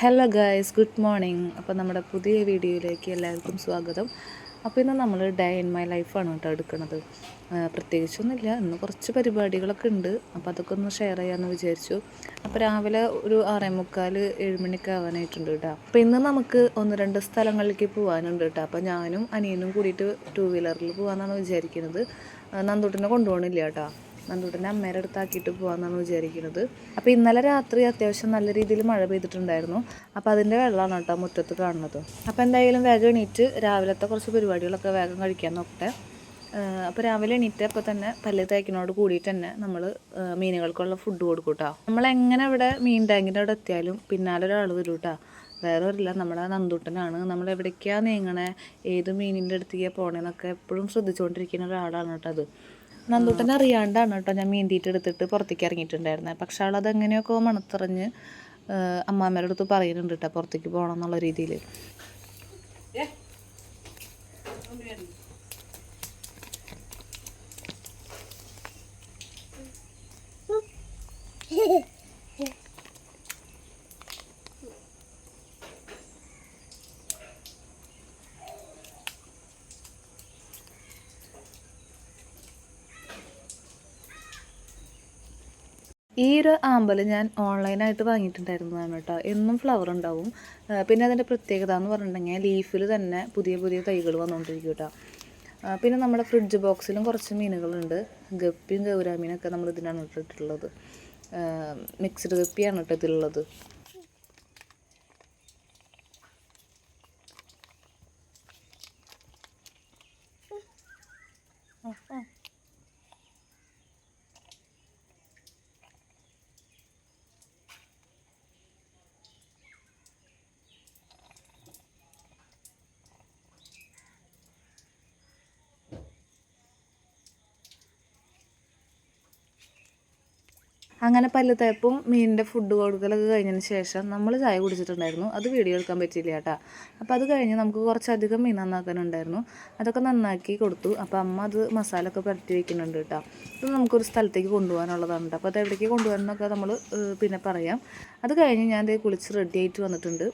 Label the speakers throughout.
Speaker 1: Hello guys good morning അപ്പോൾ നമ്മുടെ പുതിയ വീഡിയോയിലേക്ക് എല്ലാവർക്കും സ്വാഗതം. അപ്പോൾ ഇന്ന് നമ്മൾ ഡേ ഇൻ മൈ ലൈഫാണ് കേട്ടോ എടുക്കുന്നത്. പ്രത്യേകിച്ചൊന്നുമില്ല. ഇന്ന് കുറച്ച് പരിപാടികളൊക്കെ ഉണ്ട്. അപ്പോൾ അതൊക്കെ ഒന്ന് ഷെയർ ചെയ്യാമെന്ന് വിചാരിച്ചു. അപ്പോൾ രാവിലെ ഒരു ആറേ മുക്കാൽ ഏഴ് മണിക്ക് ആവാനായിട്ടുണ്ട് കേട്ടോ. അപ്പോൾ ഇന്ന് നമുക്ക് ഒന്ന് രണ്ട് സ്ഥലങ്ങളിലേക്ക് പോകാനുണ്ട് കേട്ടോ. അപ്പോൾ ഞാനും അനിയനും കൂടിയിട്ട് ടൂ വീലറിൽ പോകാമെന്നാണ് വിചാരിക്കുന്നത് നന്ദൂട്ടിനെ കൊണ്ടുപോകണില്ല കേട്ടോ. നന്ദൂട്ടനെ അമ്മേടെ അടുത്താക്കിയിട്ട് പോകാമെന്നാണ് വിചാരിക്കുന്നത്. അപ്പോൾ ഇന്നലെ രാത്രി അത്യാവശ്യം നല്ല രീതിയിൽ മഴ പെയ്തിട്ടുണ്ടായിരുന്നു. അപ്പോൾ അതിന്റെ വെള്ളമാണ് കേട്ടോ മുറ്റത്ത് കാണുന്നത്. അപ്പോൾ എന്തായാലും വേഗം എണീറ്റ് രാവിലത്തെ കുറച്ച് പരിപാടികളൊക്കെ വേഗം കഴിക്കാൻ നോക്കട്ടെ. അപ്പോൾ രാവിലെ എണീറ്റ് അപ്പോൾ തന്നെ പല്ല് തേക്കിനോട് കൂടിയിട്ട് തന്നെ നമ്മൾ മീനുകൾക്കുള്ള ഫുഡ് കൊടുക്കും കേട്ടോ നമ്മൾ എങ്ങനെ ഇവിടെ മീൻ ടാങ്കിന്റെ അവിടെ എത്തിയാലും പിന്നാലെ ഒരാൾ വരും കേട്ടോ വേറെ ഒരില്ല നമ്മുടെ നന്ദൂട്ടനാണ്. നമ്മൾ എവിടേക്കാണ് നീങ്ങണേ? ഏത് മീനിന്റെ അടുത്തേക്കാണ് പോണേന്നൊക്കെ എപ്പോഴും ശ്രദ്ധിച്ചുകൊണ്ടിരിക്കുന്ന ഒരാളാണ് കേട്ടോ അത്. നന്ദൂട്ടൻ അറിയാണ്ടാണ് കേട്ടോ ഞാൻ മീന്തിയിട്ട് എടുത്തിട്ട് പുറത്തേക്ക് ഇറങ്ങിയിട്ടുണ്ടായിരുന്നത് പക്ഷെ ആളത് എങ്ങനെയൊക്കെ മണത്തറിഞ്ഞ് അമ്മാമ്മേടെ അടുത്ത് പറയുന്നുണ്ട് കേട്ടോ പുറത്തേക്ക് പോകണം എന്നുള്ള രീതിയിൽ ഈ ഒരു ആമ്പൽ ഞാൻ ഓൺലൈനായിട്ട് വാങ്ങിയിട്ടുണ്ടായിരുന്നതാണ് കേട്ടോ. എന്നും ഫ്ലവർ ഉണ്ടാവും. പിന്നെ അതിന്റെ പ്രത്യേകത എന്ന് പറഞ്ഞിട്ടുണ്ടെങ്കിൽ ലീഫിൽ തന്നെ പുതിയ പുതിയ തൈകൾ വന്നുകൊണ്ടിരിക്കും കേട്ടോ. പിന്നെ നമ്മുടെ ഫ്രിഡ്ജ് ബോക്സിലും കുറച്ച് മീനുകളുണ്ട്. ഗപ്പിയും ഗൗരാമീനൊക്കെ നമ്മൾ ഇതിനാണ് ഇട്ടിട്ടുള്ളത്. മിക്സ്ഡ് ഗപ്പിയാണ് കേട്ടോ ഇതിലുള്ളത്. അങ്ങനെ പല്ല് തേപ്പും മീനിന്റെ ഫുഡ് കൊടുക്കലൊക്കെ കഴിഞ്ഞതിന് ശേഷം നമ്മൾ ചായ കുടിച്ചിട്ടുണ്ടായിരുന്നു. അത് വീഡിയോ എടുക്കാൻ പറ്റിയില്ല കേട്ടോ. അപ്പോൾ അത് കഴിഞ്ഞ് നമുക്ക് കുറച്ചധികം മീൻ നന്നാക്കാനുണ്ടായിരുന്നു. അതൊക്കെ നന്നാക്കി കൊടുത്തു. അപ്പോൾ അമ്മ അത് മസാല ഒക്കെ പരത്തി വയ്ക്കുന്നുണ്ട് കേട്ടോ. ഇത് നമുക്കൊരു സ്ഥലത്തേക്ക് കൊണ്ടുപോകാനുള്ളതാണ് കേട്ടോ. അപ്പോൾ അത് എവിടേക്ക് കൊണ്ടുപോകാനെന്നൊക്കെ നമ്മൾ പിന്നെ പറയാം. അത് കഴിഞ്ഞ് ഞാൻ ദേ കുളിച്ച് റെഡി ആയിട്ട് വന്നിട്ടുണ്ട്.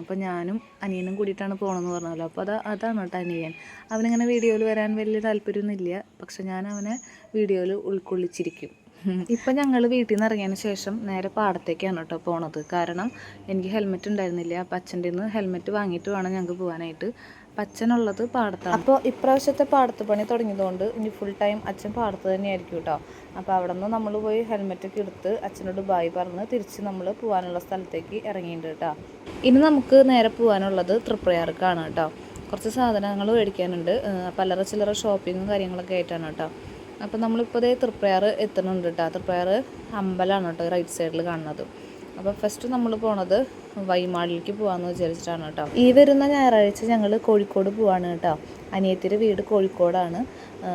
Speaker 1: അപ്പോൾ ഞാനും അനിയനും കൂടിയിട്ടാണ് പോകണമെന്ന് പറഞ്ഞല്ലോ. അപ്പോൾ അത് അതാണ് കേട്ടോ അനിയൻ. അവനിങ്ങനെ വീഡിയോയിൽ വരാൻ വലിയ താല്പര്യമൊന്നുമില്ല. പക്ഷെ ഞാൻ അവനെ വീഡിയോയിൽ ഉൾക്കൊള്ളിച്ചിരിക്കും. ഇപ്പം ഞങ്ങൾ വീട്ടിൽ നിന്ന് ഇറങ്ങിയതിന് ശേഷം നേരെ പാടത്തേക്കാണ് കേട്ടോ പോണത്. കാരണം എനിക്ക് ഹെൽമെറ്റ് ഉണ്ടായിരുന്നില്ല. അപ്പം അച്ഛന്റെ നിന്ന് ഹെൽമെറ്റ് വാങ്ങിയിട്ട് വേണം ഞങ്ങൾക്ക് പോകാനായിട്ട് അച്ഛനുള്ളത് പാടത്താണ്. അപ്പോൾ ഇപ്രാവശ്യത്തെ പാടത്ത് പണി തുടങ്ങിയതുകൊണ്ട് ഇനി ഫുൾ ടൈം അച്ഛൻ പാടത്ത് തന്നെയായിരിക്കും കേട്ടോ അപ്പോൾ അവിടെ നിന്ന് നമ്മൾ പോയി ഹെൽമെറ്റൊക്കെ എടുത്ത് അച്ഛനോട് ബായ് പറഞ്ഞ് തിരിച്ച് നമ്മൾ പോകാനുള്ള സ്ഥലത്തേക്ക് ഇറങ്ങിയിട്ടുണ്ട് കേട്ടോ ഇനി നമുക്ക് നേരെ പോകാനുള്ളത് തൃപ്രയാർക്കാണ് കേട്ടോ കുറച്ച് സാധനങ്ങൾ മേടിക്കാനുണ്ട്. അല്ലറ ചില്ലറ ഷോപ്പിങ്ങും കാര്യങ്ങളൊക്കെ ആയിട്ടാണ് കേട്ടോ അപ്പോൾ നമ്മളിപ്പോൾ ഇതേ തൃപ്രയാർ എത്തുന്നുണ്ട് കേട്ടോ തൃപ്രയാർ അമ്പലമാണ് കേട്ടോ റൈറ്റ് സൈഡിൽ കാണുന്നത്. അപ്പോൾ ഫസ്റ്റ് നമ്മൾ പോണത് വൈമാളിലേക്ക് പോകാമെന്ന് വിചാരിച്ചിട്ടാണ് കേട്ടോ ഈ വരുന്ന ഞായറാഴ്ച ഞങ്ങൾ കോഴിക്കോട് പോവാണ് കേട്ടോ അനിയത്തിയുടെ വീട് കോഴിക്കോടാണ്.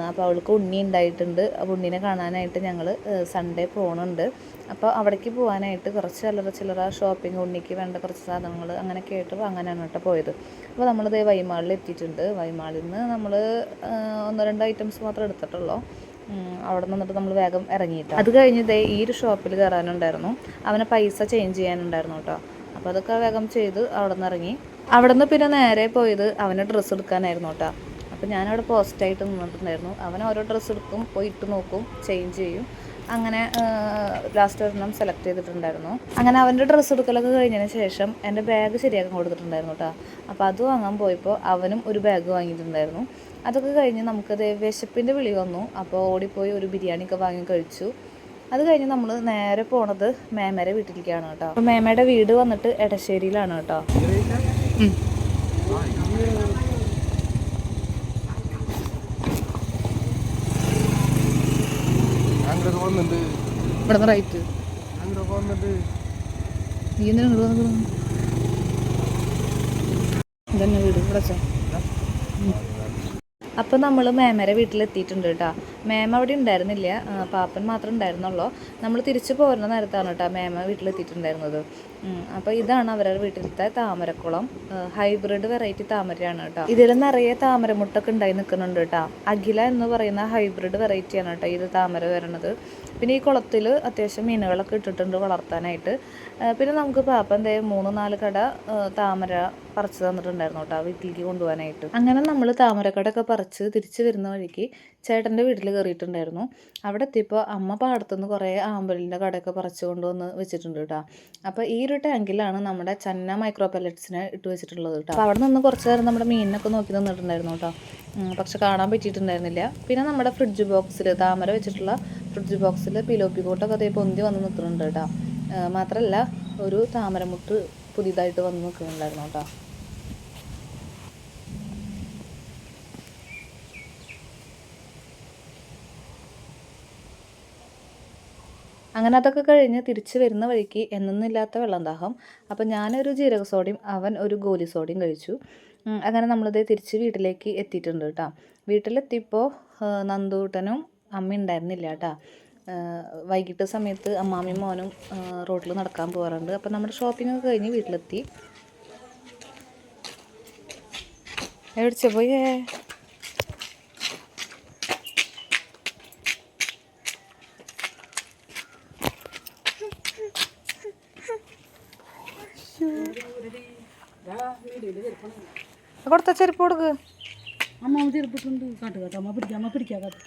Speaker 1: അപ്പോൾ അവൾക്ക് ഉണ്ണി ഉണ്ടായിട്ടുണ്ട് അപ്പോൾ ഉണ്ണിനെ കാണാനായിട്ട് ഞങ്ങൾ സൺഡേ പോകണുണ്ട് അപ്പോൾ അവിടേക്ക് പോകാനായിട്ട് കുറച്ച് ചില്ലറ ചില്ലറ ഷോപ്പിംഗ് ഉണ്ണിക്ക് വേണ്ട കുറച്ച് സാധനങ്ങൾ അങ്ങനെയൊക്കെ ആയിട്ട് വാങ്ങാനാണ് കേട്ടോ പോയത്. അപ്പോൾ നമ്മളിത് വൈമാളിൽ എത്തിയിട്ടുണ്ട്. വൈമാളിൽ നിന്ന് നമ്മൾ ഒന്ന് രണ്ട് ഐറ്റംസ് മാത്രം എടുത്തിട്ടുള്ളൂ. അവിടെ നിന്നിട്ട് നമ്മൾ വേഗം ഇറങ്ങിയിട്ട്? അത് കഴിഞ്ഞതേ ഈ ഒരു ഷോപ്പിൽ കയറാനുണ്ടായിരുന്നു. അവനെ പൈസ ചേഞ്ച് ചെയ്യാനുണ്ടായിരുന്നു കേട്ടോ. അപ്പോൾ അതൊക്കെ വേഗം ചെയ്ത് അവിടെ നിന്ന് ഇറങ്ങി. അവിടെ നിന്ന് പിന്നെ നേരെ പോയത് അവന് ഡ്രസ്സ് എടുക്കാനായിരുന്നു കേട്ടോ. അപ്പോൾ ഞാനവിടെ പോസ്റ്റായിട്ട് നിന്നിട്ടുണ്ടായിരുന്നു. അവൻ ഓരോ ഡ്രസ്സ് എടുക്കും പോയി ഇട്ട് നോക്കും ചേഞ്ച് ചെയ്യും. അങ്ങനെ ലാസ്റ്റ് ഒരെണ്ണം സെലക്ട് ചെയ്തിട്ടുണ്ടായിരുന്നു. അങ്ങനെ അവന്റെ ഡ്രസ്സ് എടുക്കലൊക്കെ കഴിഞ്ഞതിന് ശേഷം എന്റെ ബാഗ് ശരിയാക്കാൻ കൊടുത്തിട്ടുണ്ടായിരുന്നു കേട്ടോ അപ്പോൾ അത് വാങ്ങാൻ പോയപ്പോൾ അവനും ഒരു ബാഗ് വാങ്ങിയിട്ടുണ്ടായിരുന്നു. അതൊക്കെ കഴിഞ്ഞ് നമുക്കത് വിശപ്പിന്റെ വിളി വന്നു. അപ്പോൾ ഓടിപ്പോയി ഒരു ബിരിയാണിയൊക്കെ വാങ്ങി കഴിച്ചു. അത് കഴിഞ്ഞ് നമ്മൾ നേരെ പോണത് മേമയുടെ വീട്ടിലേക്കാണ് കേട്ടോ അപ്പോൾ മേമയുടെ വീട് വന്നിട്ട് എടശ്ശേരിയിലാണ് കേട്ടോ
Speaker 2: പോകുന്നുണ്ട്.
Speaker 1: ഇവിടെ റൈറ്റ്
Speaker 2: അങ്ങോട്ട് പോകുന്നുണ്ട്.
Speaker 1: നീ എന്തിനാ ഇങ്ങോട്ട് വന്നിട്ട് ഇതന്നെ വീട്. ഇവിടെ. അപ്പോൾ നമ്മൾ മേമയുടെ വീട്ടിലെത്തിയിട്ടുണ്ട് കേട്ടോ. മേമ അവിടെ ഉണ്ടായിരുന്നില്ല. പാപ്പൻ മാത്രം ഉണ്ടായിരുന്നുള്ളൂ. നമ്മൾ തിരിച്ചു പോരുന്ന നേരത്താണ് കേട്ടോ മേമ വീട്ടിലെത്തിയിട്ടുണ്ടായിരുന്നത്. അപ്പോൾ ഇതാണ് അവരുടെ വീട്ടിലത്തെ താമരക്കുളം. ഹൈബ്രിഡ് വെറൈറ്റി താമരയാണ് കേട്ടോ. ഇതിൽ നിറയെ താമരമുട്ടൊക്കെ ഉണ്ടായി നിൽക്കുന്നുണ്ട് കേട്ടോ. അഖില എന്ന് പറയുന്ന ഹൈബ്രിഡ് വെറൈറ്റിയാണ് കേട്ടോ ഇത് താമര വരണത്. പിന്നെ ഈ കുളത്തിൽ അത്യാവശ്യം മീനുകളൊക്കെ ഇട്ടിട്ടുണ്ട് വളർത്താനായിട്ട്. പിന്നെ നമുക്ക് പാപ്പൻ ദേ മൂന്ന് നാല് കട താമര പറിച്ചു തന്നിട്ടുണ്ടായിരുന്നു കേട്ടോ വീട്ടിലേക്ക് കൊണ്ടുപോകാനായിട്ട്. അങ്ങനെ നമ്മൾ താമരക്കടൊക്കെ പറിച്ച് തിരിച്ചു വരുന്ന വഴിക്ക് ചേട്ടന്റെ വീട്ടിൽ കയറിയിട്ടുണ്ടായിരുന്നു അവിടെ എത്തിയപ്പോൾ അമ്മ പാടത്തുനിന്ന് കുറേ ആമ്പലിന്റെ കടയൊക്കെ പറിച്ചു കൊണ്ടുവന്ന് വെച്ചിട്ടുണ്ട് കേട്ടോ. അപ്പോൾ ഈ ഒരു ടാങ്കിലാണ് നമ്മുടെ ചന്ന മൈക്രോ പെല്ലറ്റ്സിനെ ഇട്ട് വെച്ചിട്ടുള്ളത് കേട്ടോ. അപ്പോൾ അവിടെ നിന്ന് കുറച്ച് നേരം നമ്മുടെ മീനിനൊക്കെ നോക്കി നിന്നിട്ടുണ്ടായിരുന്നു കേട്ടോ. പക്ഷെ കാണാൻ പറ്റിയിട്ടുണ്ടായിരുന്നില്ല. പിന്നെ നമ്മുടെ ഫ്രിഡ്ജ് ബോക്സിൽ താമര വെച്ചിട്ടുള്ള ഫ്രിഡ്ജ് ബോക്സിൽ പിലോപ്പി കോട്ടൊക്കെ അതേ പൊന്തി വന്ന് നിൽക്കുന്നുണ്ട് കേട്ടോ. മാത്രമല്ല ഒരു താമരമുട്ട് പുതിയതായിട്ട് വന്ന് നിൽക്കുന്നുണ്ടായിരുന്നു കേട്ടോ. അങ്ങനെ അതൊക്കെ കഴിഞ്ഞ് തിരിച്ച് വരുന്ന വഴിക്ക് എന്നൊന്നുമില്ലാത്ത വെള്ളം ദാഹം. അപ്പം ഞാനൊരു ജീരക സോഡയും അവൻ ഒരു ഗോലി സോഡയും കഴിച്ചു അങ്ങനെ നമ്മളിത് തിരിച്ച് വീട്ടിലേക്ക് എത്തിയിട്ടുണ്ട് കേട്ടോ വീട്ടിലെത്തിയപ്പോൾ നന്ദൂട്ടനും അമ്മ ഉണ്ടായിരുന്നില്ല കേട്ടോ വൈകിട്ട് സമയത്ത് അമ്മാമ്മയും മോനും റോഡിൽ നടക്കാൻ പോകാറുണ്ട് അപ്പം നമ്മുടെ ഷോപ്പിംഗ് ഒക്കെ കഴിഞ്ഞ് വീട്ടിലെത്തി. എവിടെ പോയേ? കൊടുത്ത ചെരുപ്പ് കൊടുക്ക്.
Speaker 3: അമ്മ ചെരുപ്പിട്ടുണ്ട്. കാട്ട് കേട്ടോ. അമ്മ പിടിക്കാം അമ്മ പിടിക്കാം കാട്ട്.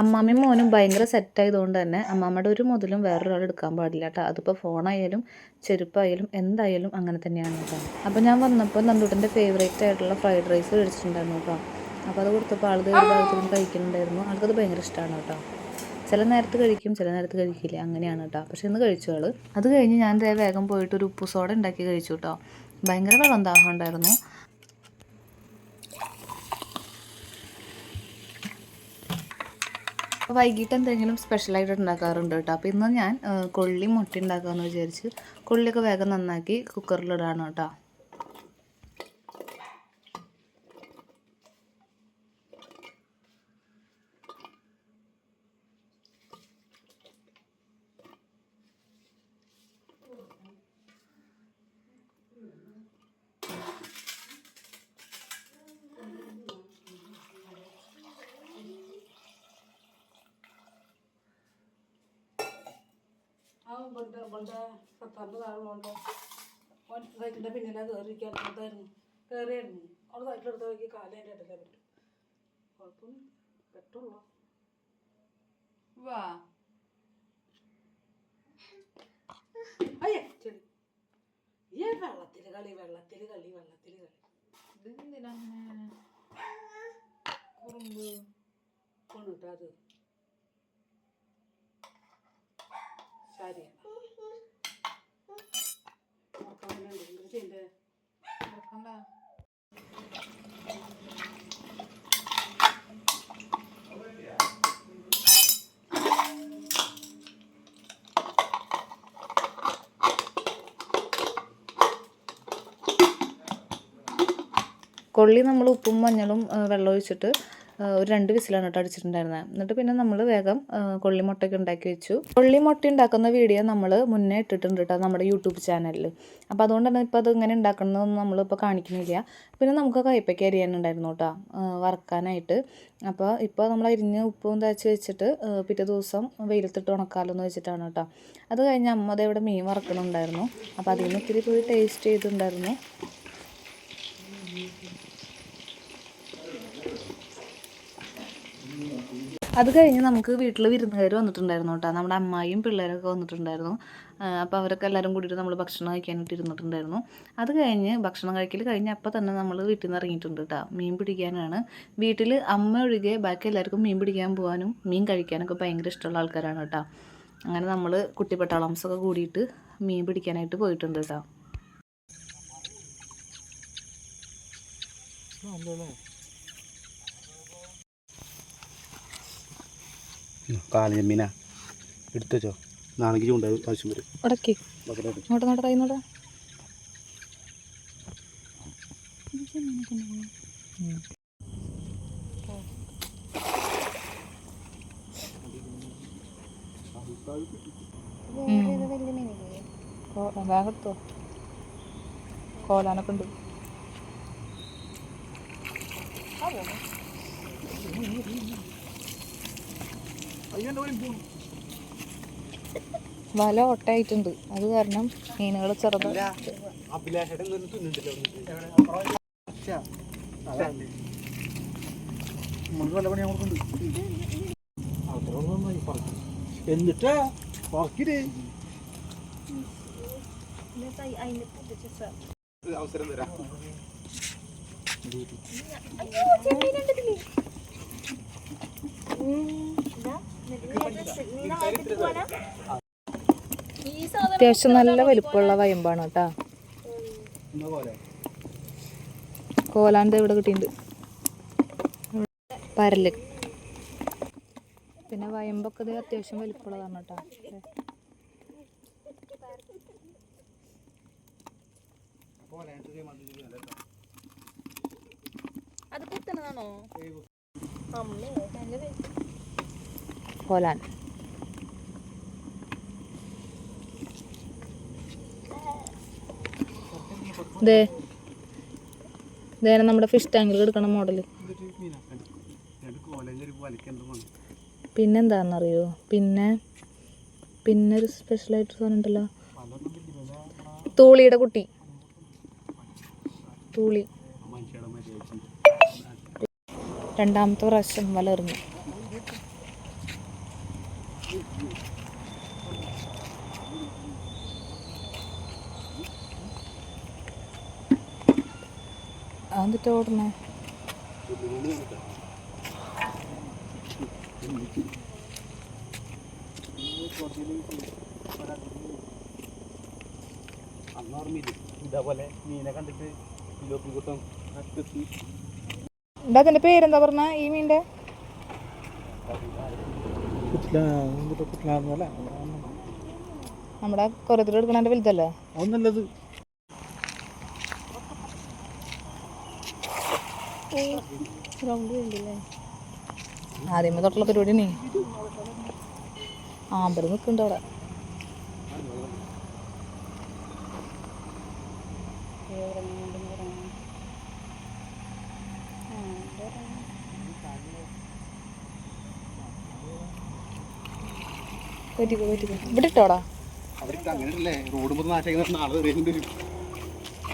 Speaker 1: അമ്മാമ്മയും മോനും ഭയങ്കര സെറ്റായതുകൊണ്ട് തന്നെ അമ്മാമ്മയുടെ ഒരു മുതലും വേറൊരാൾ എടുക്കാൻ പാടില്ല കേട്ടോ. അതിപ്പോൾ ഫോണായാലും ചെരുപ്പായാലും എന്തായാലും അങ്ങനെ തന്നെയാണ് കേട്ടോ. അപ്പോൾ ഞാൻ വന്നപ്പോൾ നന്ദൂട്ടന്റെ ഫേവറേറ്റ് ആയിട്ടുള്ള ഫ്രൈഡ് റൈസ് കഴിച്ചിട്ടുണ്ടായിരുന്നു കേട്ടോ. അപ്പോൾ അത് കൊടുത്തപ്പോൾ ആൾ ഒരു ഭാഗത്തും കഴിക്കുന്നുണ്ടായിരുന്നു. ആൾക്കത് ഭയങ്കര ഇഷ്ടമാണ് കേട്ടോ. ചില നേരത്ത് കഴിക്കും ചില നേരത്ത് കഴിക്കില്ല. അങ്ങനെയാണ് കേട്ടോ പക്ഷെ ഇന്ന് കഴിച്ചോൾ. അത് കഴിഞ്ഞ് ഞാൻ ദേ വേഗം പോയിട്ട് ഒരു ഉപ്പു സോഡ ഉണ്ടാക്കി കഴിച്ചു കേട്ടോ ഭയങ്കര വെള്ളം ദാഹം ഉണ്ടായിരുന്നു. അപ്പോൾ വൈകിട്ട് എന്തെങ്കിലും സ്പെഷ്യലായിട്ട് ഉണ്ടാക്കാറുണ്ട് കേട്ടോ അപ്പോൾ ഇന്ന് ഞാൻ കൊള്ളി മുട്ട ഉണ്ടാക്കാമെന്ന് വിചാരിച്ച് കൊള്ളിയൊക്കെ വേഗം നന്നാക്കി കുക്കറിലിടാണ് കേട്ടോ
Speaker 3: ബണ്ട ബണ്ട സത്താറിന്റെ താഴെയുണ്ട് ഓൻ സൈക്കിളിന്റെ പിന്നിലെ കയറിയിരിക്കാൻ അതായിരുന്നു കയറിയായിരുന്നു അവിടെ സൈക്കിളെടുത്ത് നോക്കി കാലേന്റെ ഇടയിലേ പറ്റും. കുഴപ്പമൊന്നും പെട്ടുള്ളൂ വാ. അയ്യേ ചെടി. ഈ വെള്ളത്തിൽ കളി വെള്ളത്തിൽ കളി വെള്ളത്തിൽ കളി. കുറുമ്പ്. കൊണ്ടിട്ടാ എന്ത്
Speaker 1: കൊള്ളി നമ്മൾ ഉപ്പും മഞ്ഞളും വെള്ളം ഒഴിച്ചിട്ട് ഒരു രണ്ട് വിസിലാണ് കേട്ടോ അടിച്ചിട്ടുണ്ടായിരുന്നത്. എന്നിട്ട് പിന്നെ നമ്മൾ വേഗം കൊള്ളിമുട്ടയ്ക്ക് ഉണ്ടാക്കി വെച്ചു. കൊള്ളിമുട്ട ഉണ്ടാക്കുന്ന വീഡിയോ നമ്മൾ മുന്നേ ഇട്ടിട്ടുണ്ട് കേട്ടോ നമ്മുടെ യൂട്യൂബ് ചാനലിൽ അപ്പോൾ അതുകൊണ്ട് തന്നെ ഇപ്പോൾ അത് ഇങ്ങനെ ഉണ്ടാക്കണമെന്നൊന്നും നമ്മളിപ്പോൾ കാണിക്കുന്നില്ല. പിന്നെ നമുക്ക് കയ്പ്പയ്ക്ക് അരിയാനുണ്ടായിരുന്നു കേട്ടോ വറക്കാനായിട്ട്. അപ്പോൾ ഇപ്പോൾ നമ്മൾ അരിഞ്ഞ് ഉപ്പും തേച്ച് വെച്ചിട്ട് പിറ്റേ ദിവസം വെയിലത്തിട്ട് ഉണക്കാലോ എന്ന് വെച്ചിട്ടാണ് കേട്ടോ. അത് കഴിഞ്ഞ് അമ്മ ഇവിടെ മീൻ വറക്കണുണ്ടായിരുന്നു. അപ്പോൾ അതിൽ നിന്ന് ഇത്തിരി പോയി ടേസ്റ്റ് ചെയ്തിട്ടുണ്ടായിരുന്നു. അത് കഴിഞ്ഞ് നമുക്ക് വീട്ടിൽ വിരുന്നുകാർ വന്നിട്ടുണ്ടായിരുന്നു കേട്ടോ. നമ്മുടെ അമ്മായിയും പിള്ളേരൊക്കെ വന്നിട്ടുണ്ടായിരുന്നു. അപ്പോൾ അവരൊക്കെ എല്ലാവരും കൂടിയിട്ട് നമ്മൾ ഭക്ഷണം കഴിക്കാനായിട്ട് ഇരുന്നിട്ടുണ്ടായിരുന്നു. അത് കഴിഞ്ഞ് ഭക്ഷണം കഴിക്കൽ കഴിഞ്ഞ് അപ്പോൾ തന്നെ നമ്മൾ വീട്ടിൽ നിന്ന് ഇറങ്ങിയിട്ടുണ്ട് കേട്ടോ. മീൻ പിടിക്കാനാണ്. വീട്ടിൽ അമ്മ ഒഴികെ ബാക്കി എല്ലാവർക്കും മീൻ പിടിക്കാൻ പോകാനും മീൻ കഴിക്കാനൊക്കെ ഭയങ്കര ഇഷ്ടമുള്ള ആൾക്കാരാണ് കേട്ടോ. അങ്ങനെ നമ്മൾ കുട്ടിപ്പട്ടാളംസൊക്കെ കൂടിയിട്ട് മീൻ പിടിക്കാനായിട്ട് പോയിട്ടുണ്ട് കേട്ടോ.
Speaker 2: കാലിയ മിന. എടുത്തു വെച്ചോ. നാളേക്ക് ചൂണ്ട ആവശ്യം വരും.
Speaker 1: ഉടക്കി ഇങ്ങോട്ട് നോട്ട് കൈ നോട്ട് വേഗം എടുത്തോ കോലാനൊക്കെ ഉണ്ട്. വല ഒട്ടായിട്ടുണ്ട്. അത് കാരണം മീനുകൾ ചെറുത്.
Speaker 2: അഭിലാഷയുടെ എന്നിട്ടാ അവസരം തരാം.
Speaker 1: അത്യാവശ്യം നല്ല വലിപ്പമുള്ള വയമ്പാണ് കേട്ടാ. കോലാണ്ട് ഇവിടെ കിട്ടിയിട്ടുണ്ട്. പരൽ. പിന്നെ വയമ്പൊക്കെ ഇത് അത്യാവശ്യം വലിപ്പമുള്ളതാണ് കേട്ടോ.
Speaker 4: അത് കുത്തണതാണോ?
Speaker 1: കോലാൻ ദേ. ഇതേനെ നമ്മുടെ ഫിഷ് ടാങ്കിൽ എടുക്കണം മോഡൽ പിന്നെന്താണെന്നറിയോ പിന്നെ പിന്നെ ഒരു സ്പെഷ്യലായിട്ട് സാധനം ഉണ്ടല്ലോ. തൂളിയുടെ കുട്ടി. തൂളി. രണ്ടാമത്തെ പ്രാവശ്യം വലർന്നു അതെന്തിട്ട് ഓടണേ
Speaker 2: അന്ന് ഓർമ്മയില്ലേ? ഇതേപോലെ മീനെ കണ്ടിട്ട് കിലോപ്പി കൂട്ടം അറ്റത്തി
Speaker 1: എന്താ അതിന്റെ പേരെന്താ പറഞ്ഞ? ഈ
Speaker 2: മീന്റെ
Speaker 1: നമ്മുടെ കൊരത്തിൽ എടുക്കണതിന്റെ വലുതല്ലേ? ആദ്യമേ തൊട്ടുള്ള പരിപാടി നീ ആമ്പൽ നിൽക്കുന്നുണ്ട് അവിടെ. പറ്റിക്കോ പറ്റിക്കോ. ഇവിടെ ഇട്ടോടാ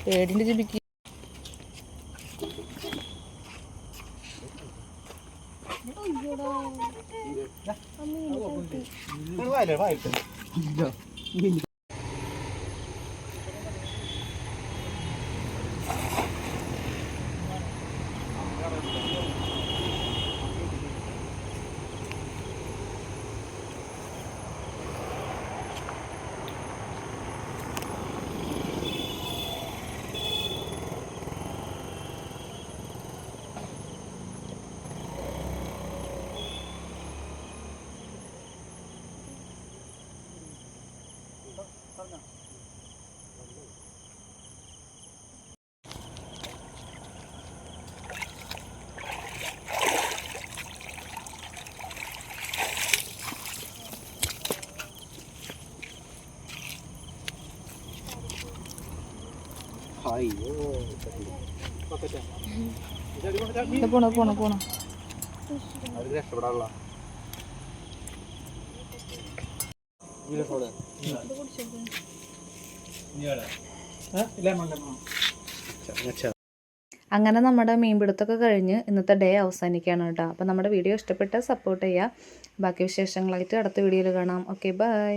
Speaker 1: പേടിന്റെ ജിബിക്ക്.
Speaker 2: വായില്ലേ വായിട്ട് അയ്യോ
Speaker 1: ഇത് പോണോ പോണോ പോണോ അങ്ങനെ നമ്മുടെ മീൻപിടുത്തമൊക്കെ കഴിഞ്ഞ് ഇന്നത്തെ ഡേ അവസാനിക്കുകയാണ് കേട്ടോ. അപ്പോൾ നമ്മുടെ വീഡിയോ ഇഷ്ടപ്പെട്ടാൽ സപ്പോർട്ട് ചെയ്യുക. ബാക്കി വിശേഷങ്ങളായിട്ട് അടുത്ത വീഡിയോയിൽ കാണാം. Okay bye.